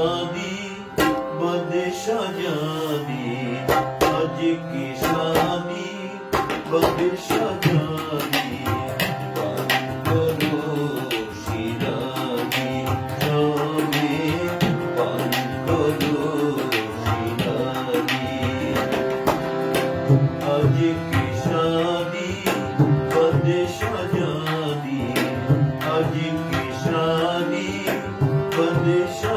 যাবি বদেশা যাবি আজকে স্বামী বদেশা যাবি আজকে শাদি বদেশা যাবি আজকে শাদি বদেশা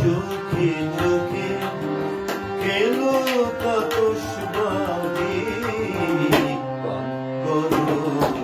চোখে চোখে খেলো কাকস বাড়ি করো।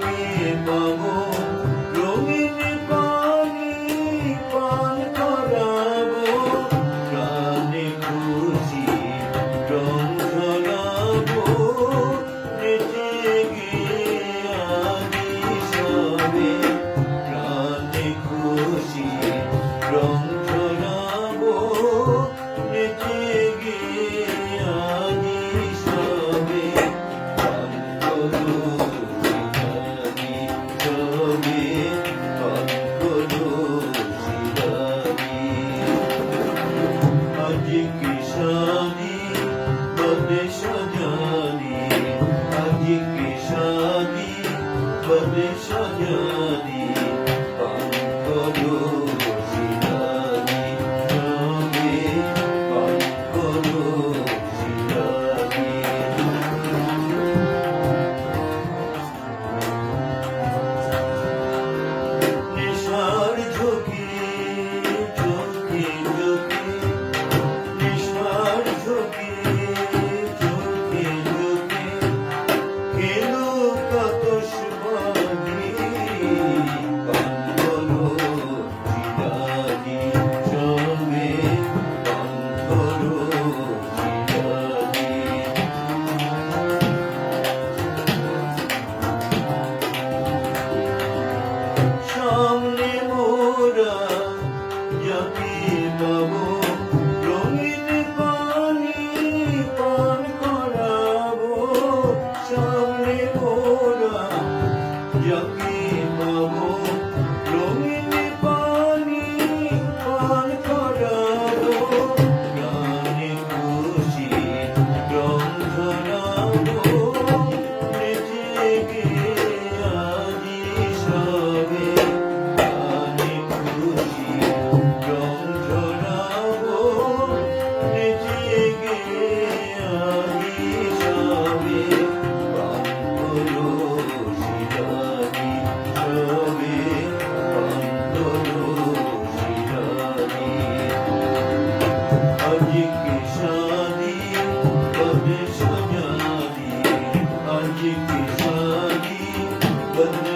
people who Божий. Oh. But